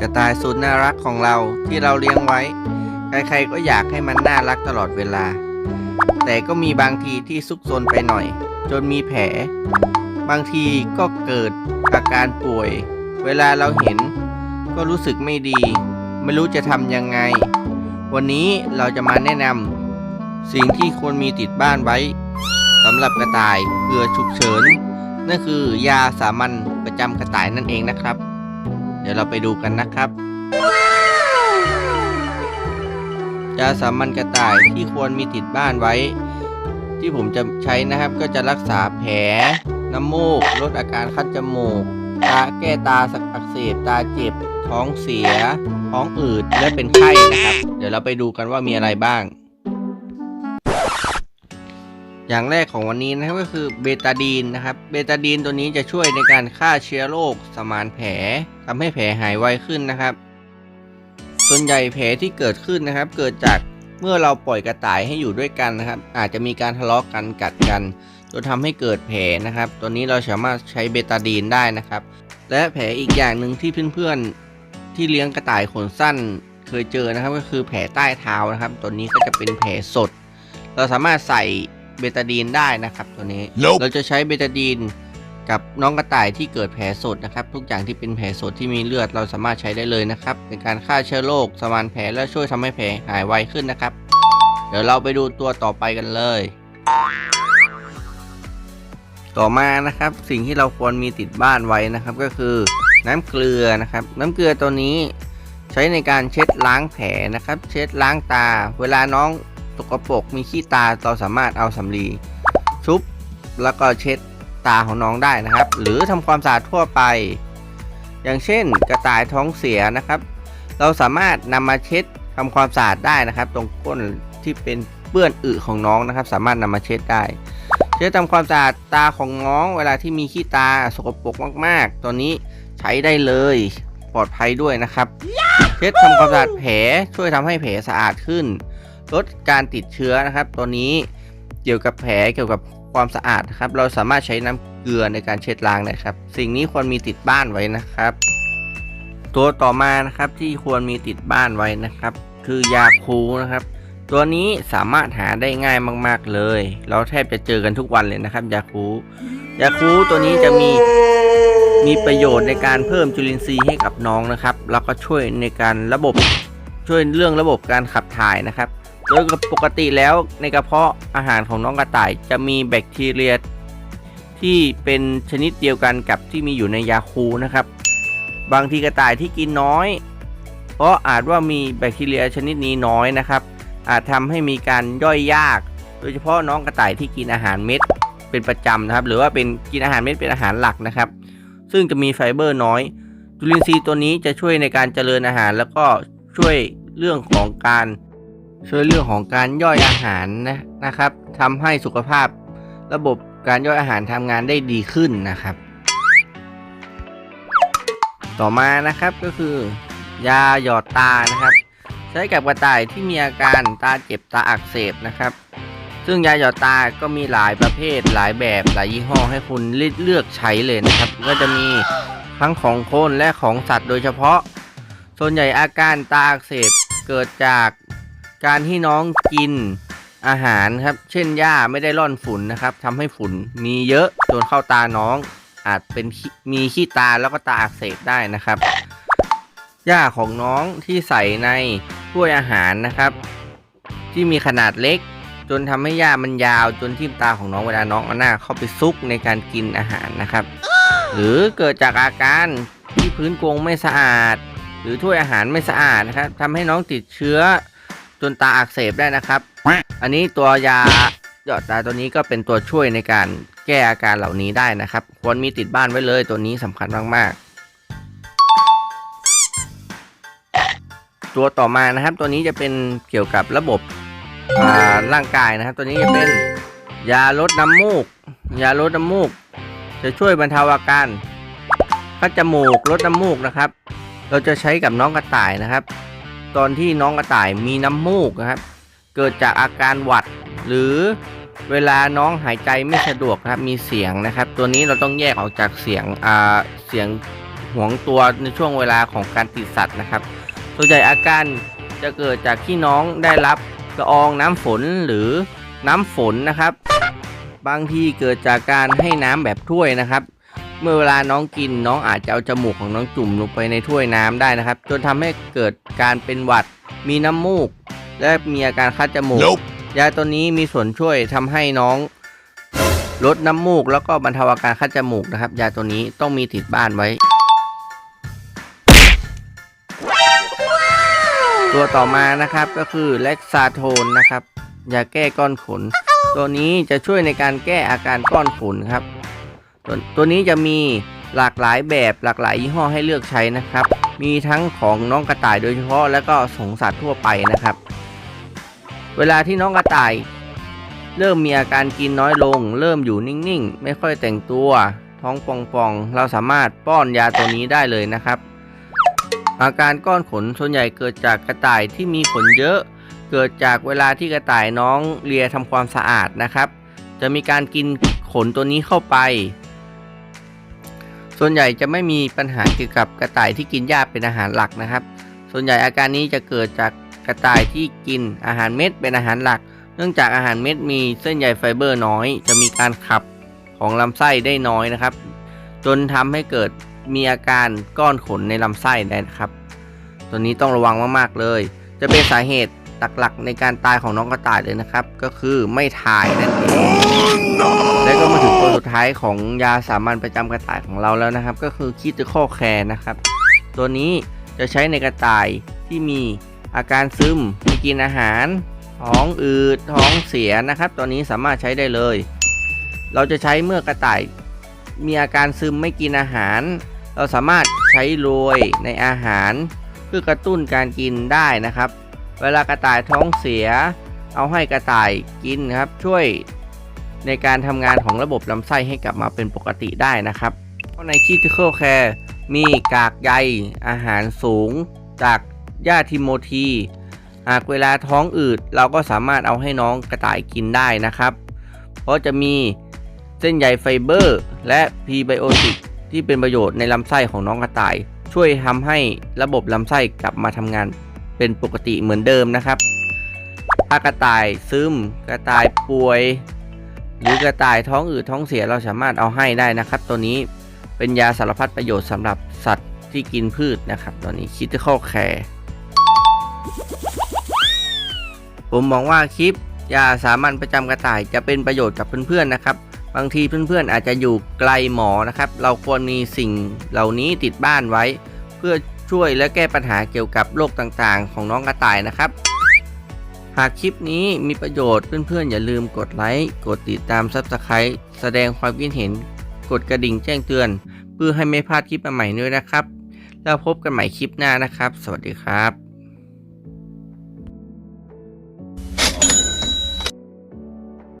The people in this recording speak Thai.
กระต่ายสุดน่ารักของเราที่เราเลี้ยงไว้ ใครๆก็อยากให้มันน่ารักตลอดเวลา แต่ก็มีบางทีที่ซุกซนไปหน่อย จนมีแผล บางทีก็เกิดอาการป่วย เวลาเราเห็นก็รู้สึกไม่ดี ไม่รู้จะทำยังไง วันนี้เราจะมาแนะนำสิ่งที่ควรมีติดบ้านไว้สำหรับกระต่ายเพื่อฉุกเฉินนั่นคือยาสามัญประจำกระต่ายนั่นเองนะครับ ดี๋ยวเราไปดูกันนะครับยาสามัญกระต่ายที่ควรมีติดบ้านไว้ ที่ผมจะใช้นะครับ ก็จะรักษาแผล น้ำมูก ลดอาการคัดจมูกตาแก้ตาสักอักเสบตาเจ็บ ท้องเสีย ท้องอืดและเป็นไข้นะครับ เดี๋ยวเราไปดูกันว่ามีอะไรบ้าง อย่างแรกของวันนี้นะครับก็คือเบตาดีนนะครับ เบตาดีนตัวนี้จะช่วยในการฆ่าเชื้อโรคสมานแผลทำให้แผลหายไวขึ้นนะครับ ส่วนใหญ่แผลที่เกิดขึ้นนะครับ เกิดจากเมื่อเราปล่อยกระต่ายให้อยู่ด้วยกันนะครับ อาจจะมีการทะเลาะกันกัดกันจนทำให้เกิดแผลนะครับ ตัวนี้เราสามารถใช้เบตาดีนได้นะครับ และแผลอีกอย่างหนึ่งที่เพื่อนๆที่เลี้ยงกระต่ายขนสั้น เคยเจอนะครับ ก็คือแผลใต้เท้านะครับ ตัวนี้ก็จะเป็นแผลสด เราสามารถใส่ เบตาดีนได้นะครับตัวนี้ Nope เราจะใช้เบตาดีนกับน้องกระต่ายที่เกิดแผลสดนะครับ ทุกอย่างที่เป็นแผลสดที่มีเลือดเราสามารถใช้ได้เลยนะครับเป็นการฆ่าเชื้อโรคสมานแผลและช่วยทำให้แผลหายไวขึ้นนะครับ เดี๋ยวเราไปดูตัวต่อไปกันเลย ต่อมานะครับสิ่งที่เราควรมีติดบ้านไว้นะครับ ก็คือน้ำเกลือนะครับ น้ำเกลือตัวนี้ใช้ในการเช็ดล้างแผลนะครับ เช็ดล้างตา เวลาน้อง สกปรกมีขี้ตาเราสามารถเอาสำลีชุบแล้วก็เช็ดตาของน้องได้นะครับ หรือทำความสะอาดทั่วไป อย่างเช่นกระต่ายท้องเสียนะครับ เราสามารถนำมาเช็ดทำความสะอาดได้นะครับ ตรงก้นที่เป็นเปื้อนอึของน้องนะครับ สามารถนำมาเช็ดได้เช็ดทำความสะอาดตาของน้อง เวลาที่มีขี้ตาสกปรกมาก ๆ ตัวนี้ใช้ได้เลยปลอดภัยด้วยนะครับ เช็ดทำความสะอาดแผลช่วยทำให้แผลสะอาดขึ้น ลดการติดเชื้อนะครับ ตัวนี้เกี่ยวกับแผลเกี่ยวกับความสะอาดครับ เราสามารถใช้น้ำเกลือในการเช็ดล้างนะครับ สิ่งนี้ควรมีติดบ้านไว้นะครับ ตัวต่อมานะครับที่ควรมีติดบ้านไว้นะครับ คือยาคูนะครับ ตัวนี้สามารถหาได้ง่ายมาก ๆเลย เราแทบจะเจอกันทุกวันเลยนะครับ ยาคูยาคูตัวนี้จะมีมีประโยชน์ในการเพิ่มจุลินทรีย์ให้กับน้องนะครับ แล้วก็ช่วยในการระบบช่วยเรื่องระบบการขับถ่ายนะครับ โดยปกติแล้วในกระเพาะอาหารของน้องกระต่ายจะมีแบคทีเรีย ที่เป็นชนิดเดียวกันกับที่มีอยู่ในยาคูนะครับ บางทีกระต่ายที่กินน้อย เพราะอาจว่ามีแบคทีเรียชนิดนี้น้อยนะครับ อาจทำให้มีการย่อยยาก โดยเฉพาะน้องกระต่ายที่กินอาหารเม็ดเป็นประจำนะครับ หรือว่าเป็นกินอาหารเม็ดเป็นอาหารหลักนะครับ ซึ่งจะมีไฟเบอร์น้อย จุลินทรีย์ตัวนี้จะช่วยในการเจริญอาหาร แล้วก็ช่วยเรื่องของการ ช่วยเรื่องของการย่อยอาหารนะนะครับทำให้สุขภาพระบบการย่อยอาหารทำงานได้ดีขึ้นนะครับ ต่อมานะครับก็คือยาหยอดตานะครับ ใช้กับกระต่ายที่มีอาการตาเจ็บตาอักเสบนะครับ ซึ่งยาหยอดตาก็มีหลายประเภทหลายแบบหลายยี่ห้อให้คุณเลือกใช้เลยนะครับ ก็จะมีทั้งของคนและของสัตว์โดยเฉพาะ ส่วนใหญ่อาการตาอักเสบเกิดจาก การที่น้องกินอาหารครับ เช่นหญ้าไม่ได้ร่อนฝุ่นนะครับทำให้ฝุ่นมีเยอะจนเข้าตาน้อง อาจเป็นมีขี้ตาแล้วก็ตาอักเสบได้นะครับหญ้าของน้องที่ใส่ในถ้วยอาหารนะครับ ที่มีขนาดเล็ก จนทำให้หญ้ามันยาวจนทิ่มตาของน้องเวลาน้องเอาหน้าเข้าไปซุกในการกินอาหารนะครับ หรือเกิดจากอาการที่พื้นกรงไม่สะอาด หรือถ้วยอาหารไม่สะอาดนะครับทำให้น้องติดเชื้อ จนตาอักเสบได้นะครับ อันนี้ตัวยาหยอดตาตัวนี้ก็เป็นตัวช่วยในการแก้อาการเหล่านี้ได้นะครับ ควรมีติดบ้านไว้เลยตัวนี้สำคัญมากๆ ตัวต่อมานะครับ ตัวนี้จะเป็นเกี่ยวกับระบบร่างกายนะครับ ตัวนี้จะเป็นยาลดน้ำมูก ยาลดน้ำมูก จะช่วยบรรเทาอาการคัดจมูกลดน้ำมูกนะครับ เราจะใช้กับน้องกระต่ายนะครับ ตอนที่น้องกระต่ายมีน้ำมูกนะครับ เกิดจากอาการหวัด หรือเวลาน้องหายใจไม่สะดวกครับมีเสียงนะครับ ตัวนี้เราต้องแยกออกจากเสียงอ่าเสียงหวงตัวในช่วงเวลาของการติดสัตว์นะครับส่วนใหญ่อาการจะเกิดจากที่น้องได้รับละอองน้ำฝนหรือน้ำฝนนะครับ บางทีเกิดจากการให้น้ำแบบถ้วยนะครับ เมื่อเวลาน้องกินน้องอาจจะเอาจมูกของน้องจุ่มลงไปในถ้วยน้ำได้นะครับ จนทำให้เกิดการเป็นหวัด มีน้ำมูก และมีอาการคัดจมูก Nope. ยาตัวนี้มีส่วนช่วยทำให้น้องลดน้ำมูก แล้วก็บรรเทาอาการคัดจมูกนะครับ ยาตัวนี้ต้องมีติดบ้านไว้ ตัวต่อมานะครับก็คือเล็กซาโทนนะครับยาแก้ก้อนขน ตัวนี้จะช่วยในการแก้อาการก้อนขนครับ ตัวตัวนี้จะมีหลากหลายแบบหลากหลายยี่ห้อให้เลือกใช้นะครับ มีทั้งของน้องกระต่ายโดยเฉพาะแล้วก็สงสัตว์ทั่วไปนะครับ เวลาที่น้องกระต่าย เริ่มมีอาการกินน้อยลง เริ่มอยู่นิ่งๆ ไม่ค่อยแต่งตัว ท้องป่องๆ เราสามารถป้อนยาตัวนี้ได้เลยนะครับ อาการก้อนขนส่วนใหญ่เกิดจากกระต่ายที่มีขนเยอะ เกิดจากเวลาที่กระต่ายน้องเลียทำความสะอาดนะครับ จะมีการกินขนตัวนี้เข้าไป ส่วนใหญ่จะไม่มีปัญหาเกี่ยวกับกระต่ายที่กินหญ้าเป็นอาหารหลักนะครับ ส่วนใหญ่อาการนี้จะเกิดจากกระต่ายที่กินอาหารเม็ดเป็นอาหารหลัก เนื่องจากอาหารเม็ดมีเส้นใยไฟเบอร์น้อย จะมีการขับของลำไส้ได้น้อยนะครับ จนทำให้เกิดมีอาการก้อนขนในลำไส้ได้นะครับ ตัวนี้ต้องระวังมากๆเลย จะเป็นสาเหตุ หลักๆ ในการตายของน้องกระต่ายเลยนะครับ ก็คือไม่ถ่ายนั่นเองและก็มาถึงตัวสุดท้ายของยาสามัญประจำกระต่ายของเราแล้วนะครับ ก็คือคิดข้อแคร์นะครับ ตัวนี้จะใช้ในกระต่ายที่มีอาการซึมไม่กินอาหาร ท้องอืดท้องเสียนะครับ ตัวนี้สามารถใช้ได้เลย เราจะใช้เมื่อกระต่ายมีอาการซึมไม่กินอาหาร เราสามารถใช้โรยในอาหาร เพื่อกระตุ้นการกินได้นะครับ เวลากระต่ายท้องเสีย เอาให้กระต่ายกินครับ ช่วยในการทำงานของระบบลำไส้ให้กลับมาเป็นปกติได้นะครับใน Critical Care มีกากใยอาหารสูง จากหญ้าทิโมธีหากเวลาท้องอืดเราก็สามารถเอาให้น้องกระต่ายกินได้นะครับ เพราะจะมีเส้นใยไฟเบอร์ และพรีไบโอติกที่เป็นประโยชน์ในลำไส้ของน้องกระต่าย ช่วยทำให้ระบบลำไส้กลับมาทำงาน เป็นปกติเหมือนเดิมนะครับถ้ากระต่ายซึมกระต่ายป่วย หรือกระต่ายท้องอืดท้องเสียเราสามารถเอาให้ได้นะครับ ตัวนี้เป็นยาสารพัดประโยชน์สำหรับสัตว์ที่กินพืชนะครับ ตัวนี้คิดเข้อแคร์ผมมองว่าคลิปยาสามัญประจำกระต่ายจะเป็นประโยชน์กับเพื่อนๆนะครับ บางทีเพื่อนๆอาจจะอยู่ไกลหมอนะครับ เราควรมีสิ่งเหล่านี้ติดบ้านไว้ เพื่อ ช่วยและแก้ปัญหาเกี่ยวกับโรคต่างๆ ของน้องกระต่ายนะครับ หากคลิปนี้มีประโยชน์เพื่อนๆ อย่าลืมกดไลค์ กดติดตาม s u b สไครต์แสดงความคิดเห็น กดกระดิ่งแจ้งเตือน เพื่อให้ไม่พลาดคลิปใหม่ๆด้วยนะครับ แล้วพบกันใหม่คลิปหน้านะครับ สวัสดีครับ